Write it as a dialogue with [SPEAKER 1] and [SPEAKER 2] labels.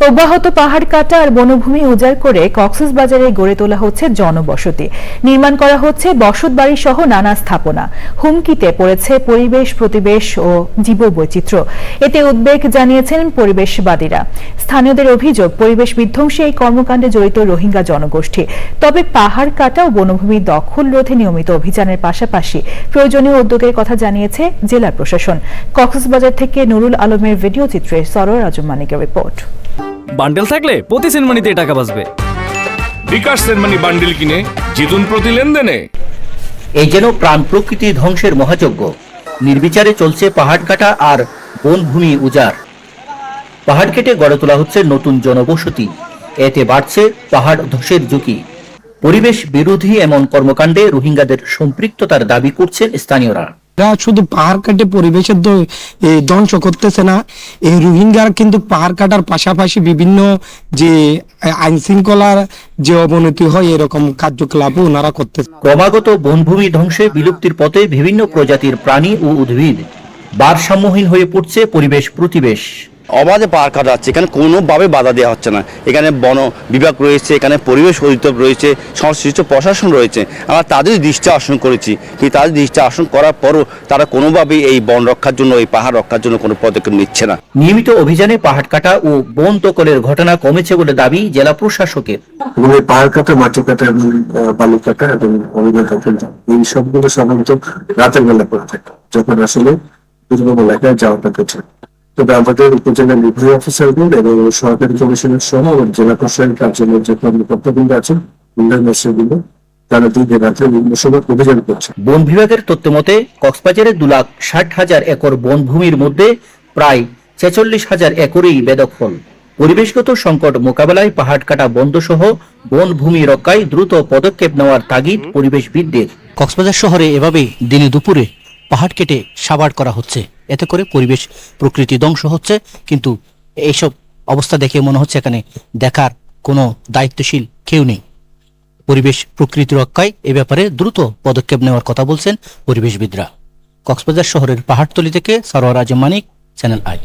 [SPEAKER 1] অব্যাহত পাহাড় কাটা আর বনভূমি উজাড় করে কক্সবাজারে গড়ে তোলা হচ্ছে জনবসতি। নির্মাণ করা হচ্ছে বসতবাড়ি সহ নানা স্থাপনা। হুমকিতে পড়েছে পরিবেশ, প্রতিবেশ ও জীববৈচিত্র্য। এতে উদ্বেগ জানিয়েছেন পরিবেশবাদীরা। স্থানীয়দের অভিযোগ, পরিবেশ বিধ্বংসী এই কর্মকাণ্ডে জড়িত রোহিঙ্গা জনগোষ্ঠী। তবে পাহাড় কাটা ও বনভূমি দখল রোধে নিয়মিত অভিযানের পাশাপাশি প্রয়োজনীয় উদ্যোগের কথা জানিয়েছে জেলা প্রশাসন। কক্সবাজার থেকে নুরুল আলমের ভিডিও চিত্রে সরোয়ার আজম মানিকের রিপোর্ট।
[SPEAKER 2] বান্ডেল থাকলে প্রতি সেনমানিতে টাকা বাঁচবে।
[SPEAKER 3] বিকাশ সেনমানি বান্ডিল কিনে জিতুন প্রতি লেনদেনে।
[SPEAKER 4] এই যেন প্রাণ প্রকৃতি ধ্বংসের মহাযজ্ঞ। নির্বিচারে চলছে পাহাড় কাটা আর বনভূমি উজাড়। পাহাড় কেটে গড়ে তোলা হচ্ছে নতুন জনবসতি। এতে বাড়ছে পাহাড় ধসের ঝুঁকি। পরিবেশ বিরোধী এমন কর্মকাণ্ডে রোহিঙ্গাদের সম্পৃক্ততার দাবি করছেন স্থানীয়রা।
[SPEAKER 5] এরা শুধু পাহাড় কাটে পরিবেশের ধ্বংস করতেছে না। এই রোহিঙ্গার কিন্তু পাহাড় কাটার পাশাপাশি বিভিন্ন যে আইন শৃঙ্খলার যে অবনতি হয়, এরকম কার্যকলাপও ওনারা করতেছে।
[SPEAKER 4] ক্রমাগত বনভূমি ধ্বংসে বিলুপ্তির পথে বিভিন্ন প্রজাতির প্রাণী ও উদ্ভিদ ভারসাম্যহীন হয়ে পড়ছে পরিবেশ প্রতিবেশ।
[SPEAKER 6] অবাধে পার কাটা যাচ্ছে। এখানে কোনোভাবে বাধা দেওয়া হচ্ছে না। এখানে বন বিভাগ রয়েছে এখানে পরিবেশ অধিদপ্তর রয়েছে সংশ্লিষ্ট প্রশাসন রয়েছে। আমরা তাদের দৃষ্টি আকর্ষণ করেছি। কিন্তু তাদের দৃষ্টি আকর্ষণ করার পরও তারা কোনোভাবেই এই বন রক্ষার জন্য এই পাহাড় রক্ষার জন্য কোনো পদক্ষেপ নিচ্ছে না।
[SPEAKER 4] নিয়মিত অভিযানে পাহাড় কাটা ও বন দখলের ঘটনা কমেছে বলে দাবি জেলা প্রশাসকের।
[SPEAKER 7] এবং এই পাহাড় কাটা মাটি কাটা এবং বালু কাটা এবং এই সবগুলো সাধারণত রাতের বেলা করে থাকে যখন আসলে দুর্গম এলাকায় যাওয়াটা কঠিন। তবে আমাদের উপজেলা নির্বাহী অফিসারগুলো এবং সরকারি কমিশনের সহ জেলা প্রশাসন কার্যালয়ের যে কর্মকর্তাবৃন্দ আছেন উন্নয়নগুলো তারা দুই দিন রাত্রে বিভিন্ন সময় অভিযান করছে
[SPEAKER 4] বন বিভাগের তথ্য মতে কক্সবাজারে দু লাখ ষাট হাজার একর বনভূমির মধ্যে প্রায় ছেচল্লিশ হাজার একরই বেদখল। পরিবেশগত সংকট মোকাবেলায় পাহাড় কাটা বন্ধ সহ বনভূমি রক্ষায় দ্রুত পদক্ষেপ নেওয়ার তাগিদ পরিবেশবিদদের।
[SPEAKER 8] কক্সবাজার শহরে এভাবেই দিনে দুপুরে পাহাড় কেটে সাবার করা হচ্ছে। এতে করে পরিবেশ, প্রকৃতি ধ্বংস হচ্ছে। কিন্তু এইসব অবস্থা দেখে মনে হচ্ছে এখানে দেখার কোনো দায়িত্বশীল কেউ নেই। পরিবেশ, প্রকৃতি রক্ষায় এ ব্যাপারে দ্রুত পদক্ষেপ নেওয়ার কথা বলছেন পরিবেশবিদরা। কক্সবাজার শহরের পাহাড়তলি থেকে সরোয়ার আজম মানিক, চ্যানেল আই।